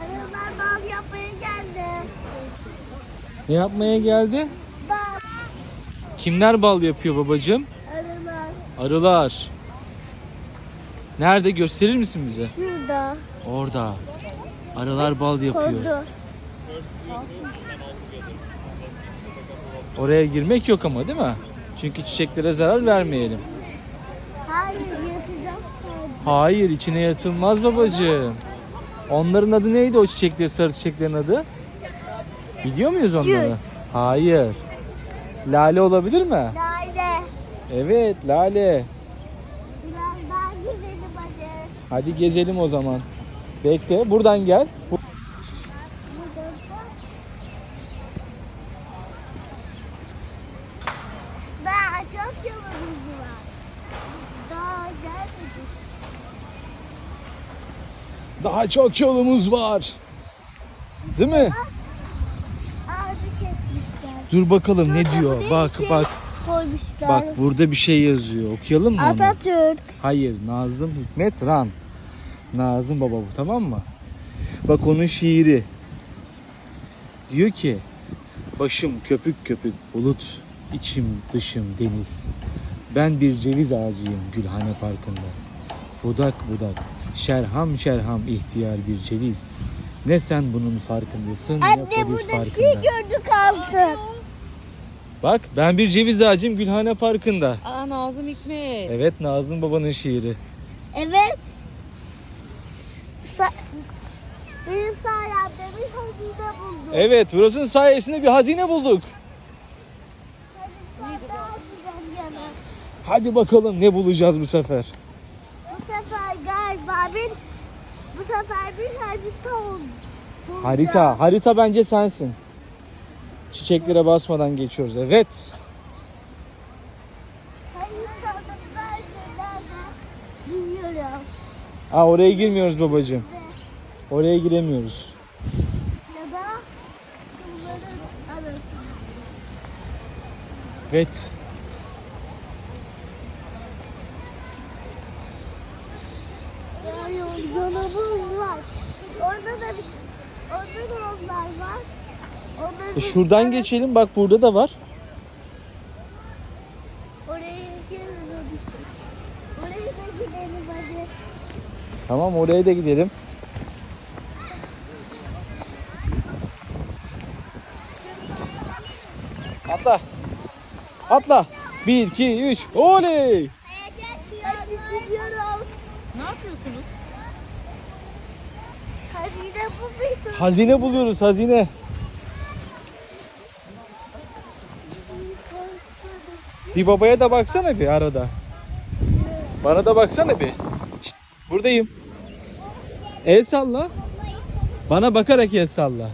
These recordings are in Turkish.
Arılar bal yapmaya geldi. Ne yapmaya geldi? Bal. Kimler bal yapıyor babacığım? Arılar. Arılar. Nerede gösterir misin bize? Şurada. Orada. Arılar bal yapıyor. Koydu. Oraya girmek yok ama değil mi? Çünkü çiçeklere zarar vermeyelim. Hayır yatacağım. Hayır içine yatılmaz babacığım. Onların adı neydi o çiçekler sarı çiçeklerin adı? Biliyor muyuz onları? Gül. Hayır. Lale olabilir mi? Lale. Evet lale. Biraz daha gidelim hadi. Hadi gezelim o zaman. Bekle buradan gel. Bu- Burada. Daha çok yolumuz var. Daha gelmedik. Daha çok yolumuz var. Değil mi? Ağacı kesmişler. Dur bakalım ne diyor. Bak bak. Koymuşlar. Bak burada bir şey yazıyor. Okuyalım mı onu? Atatürk. Hayır, Nazım Hikmet Ran. Nazım baba bu tamam mı? Bak onun şiiri. Diyor ki Başım köpük köpük bulut, içim dışım deniz. Ben bir ceviz ağacıyım Gülhane Parkı'nda. Budak budak, şerham şerham ihtiyar bir ceviz. Ne sen bunun farkındasın ne Anne polis burada bir farkında. şey gördük altın. Bak ben bir ceviz ağacıyım Gülhane Parkı'nda. Aa Nazım Hikmet. Evet Nazım babanın şiiri. Evet. Sa benim sayemde bir hazine buldum. Evet burasının sayesinde bir hazine bulduk. Hadi bakalım ne bulacağız bu sefer. Bu sefer galiba bir bu sefer bir harita oldu. Harita. Harita bence sensin. Çiçeklere basmadan geçiyoruz. Evet. Nerede bilmiyorum. Aa, oraya girmiyoruz babacığım. Oraya giremiyoruz. Ya da bunların arasında. Evet. Var. Orada da bir, orada da var. Onların E, şuradan geçelim. Bak burada da var. Oraya gidelim. Oraya da gidelim hadi. Tamam oraya da gidelim. Atla. Atla. 1, 2, 3. Oley. Hadi gidiyoruz. Ne yapıyorsunuz? Hazine buluyoruz hazine. Bir babaya da baksana bir arada. Bana da baksana bir. Şşt, buradayım. El salla. Bana bakarak el salla.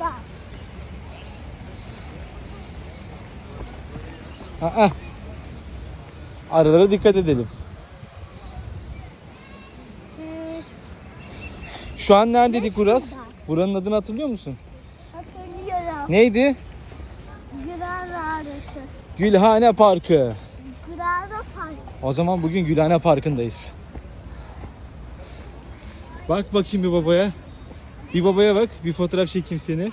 Bak. Aa. Aralara dikkat edelim. Şu an neredeydik Uras? Buranın adını hatırlıyor musun? Hatırlıyorum. Neydi? Gürara arası. Gülhane Parkı. Gürara Park. O zaman bugün Gülhane Parkı'ndayız. Bak bakayım bir babaya. Bir babaya bak. Bir fotoğraf çekeyim seni.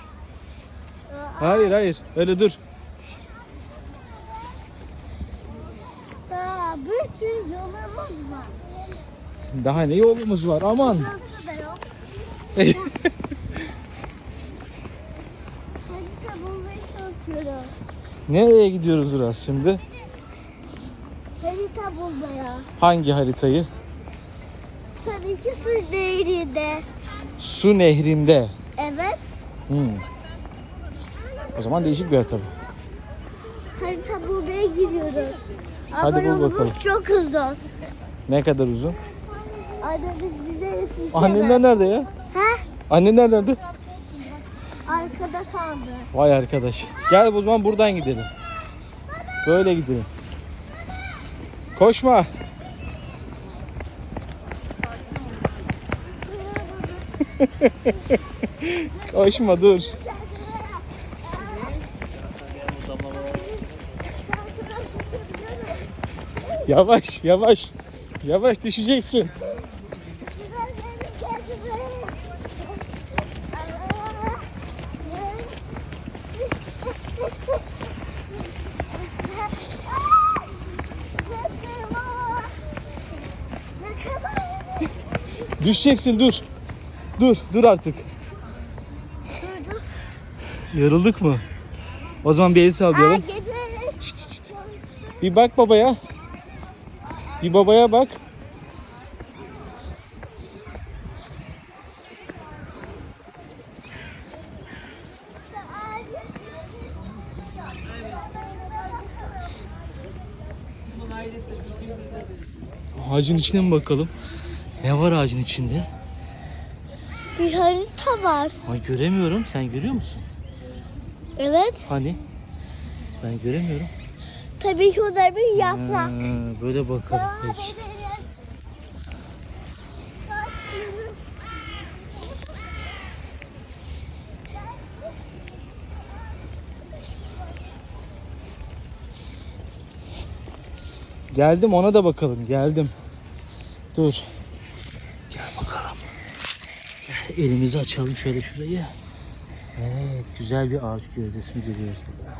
Hayır hayır. Öyle dur. Daha bir sürü yolumuz var. Daha ne yolumuz var aman. Nereye gidiyoruz Uras şimdi? Harita bulmaya. Hangi haritayı? Tabii ki su değerinde. Su nehrinde. Evet. Hmm. O zaman değişik bir harita bu. Harita bulmaya gidiyoruz. Hadi bul bakalım. çok hızlı. Ne kadar uzun? Annemiz bize yetişemez. Annenler nerede ya? He? Annenler nerede? Arkada kaldı. Vay arkadaş. Gel o zaman buradan gidelim. Böyle gidelim. Koşma. Koşma dur. Yavaş yavaş. Yavaş düşeceksin. Düşeceksin dur. Dur dur artık. Yorulduk mu? O zaman bir el sallayalım. Şşt, şşt. Bir bak babaya. Bir babaya bak. Ağacın içine mi bakalım? Ne var ağacın içinde? Bir harita var. Ay göremiyorum. Sen görüyor musun? Evet. Hani? Ben göremiyorum. Tabii ki o da bir yaprak. Ha, böyle bakalım. Peki. Geldim ona da bakalım. Geldim. Dur. Gel bakalım. Gel elimizi açalım şöyle şurayı. Evet güzel bir ağaç gövdesini görüyoruz burada.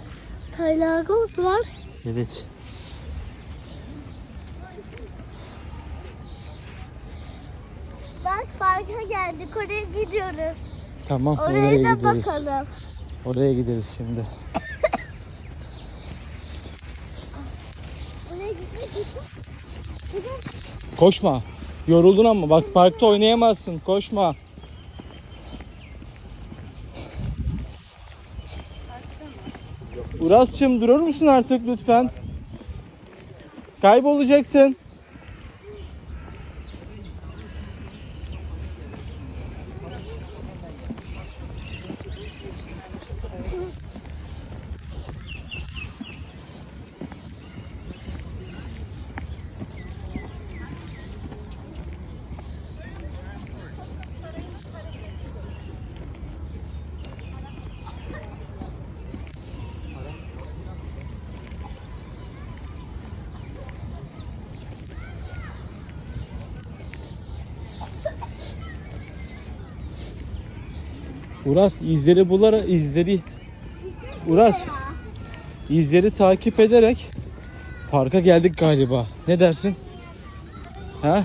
Taylagoz var. Evet. Bak parka geldik. Oraya gidiyoruz. Tamam Oraya oraya da gideriz. bakalım. Oraya gideriz şimdi. Koşma. Yoruldun ama bak parkta oynayamazsın. Koşma. Uras'cığım durur musun artık lütfen? Kaybolacaksın. Uras izleri bulara izleri Uras izleri takip ederek parka geldik galiba. Ne dersin? Ha?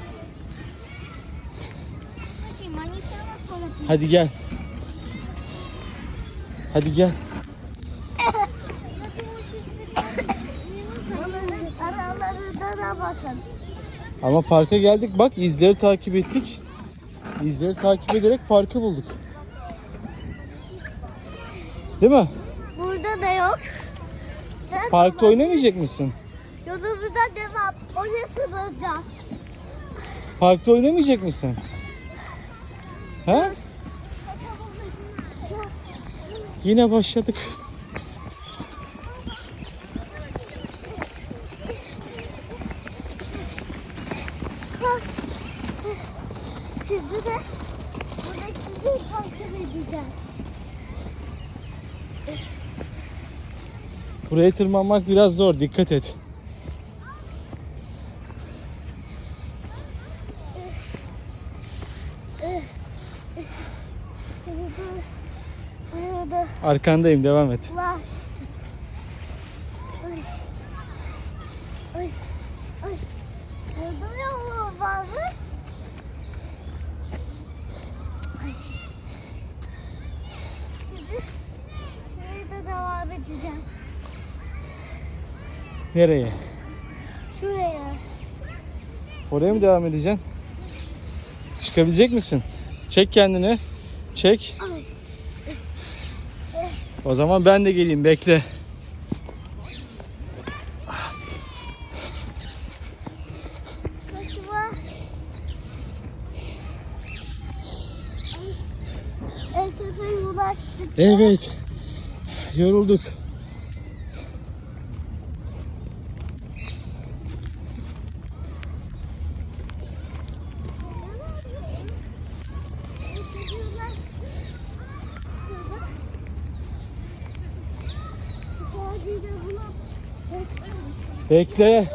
Hadi gel. Hadi gel. Ama parka geldik bak izleri takip ettik. İzleri takip ederek parkı bulduk. Değil mi? Burada da yok. Parkta oynamayacak mısın? Yolumuza devam. Oraya tırmanacağız. Parkta oynamayacak mısın? Ha? Yine başladık. Şimdi de buradaki bir takip edeceğiz. Buraya tırmanmak biraz zor. Dikkat et. Arkandayım. Devam et. var. Ay. Ay. Ay. Burada yolu varmış. Ay. Şimdi şuraya da devam edeceğim. Nereye? Şuraya. Oraya mı devam edeceksin? Çıkabilecek misin? Çek kendini. Çek. O zaman ben de geleyim. Bekle. Ulaştık. Evet. Yorulduk. Bekle.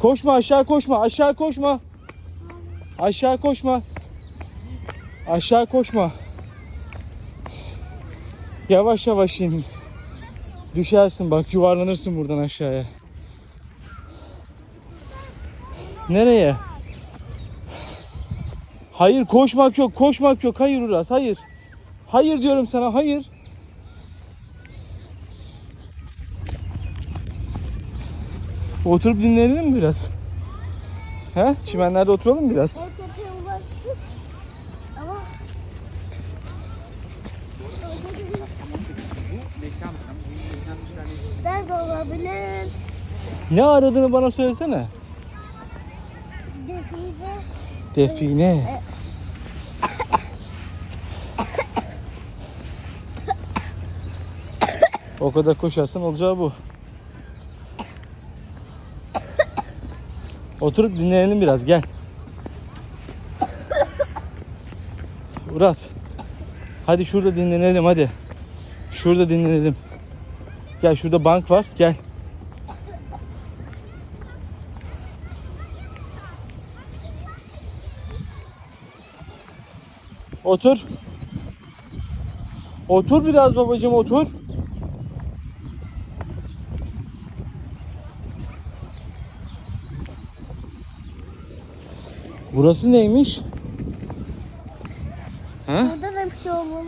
Koşma aşağı koşma aşağı koşma. Aşağı koşma. Aşağı koşma. Yavaş yavaş in. Düşersin bak yuvarlanırsın buradan aşağıya. Nereye? Hayır koşmak yok koşmak yok hayır Uras hayır. Hayır diyorum sana hayır. Oturup dinlenelim mi biraz? He? Çimenlerde oturalım biraz? O tepeye ulaştık. Ama ben de olabilir. Ne aradığını bana söylesene. Defide. Define. O kadar koşarsan olacağı bu. Oturup dinlenelim biraz gel. Uras. Hadi şurada dinlenelim hadi. Şurada dinlenelim. Gel şurada bank var gel. Otur. Otur biraz babacığım otur. Burası neymiş? Ha? Burada da bir şey olmalı.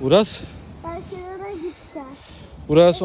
Uras. Belki oraya gideceğiz. Burası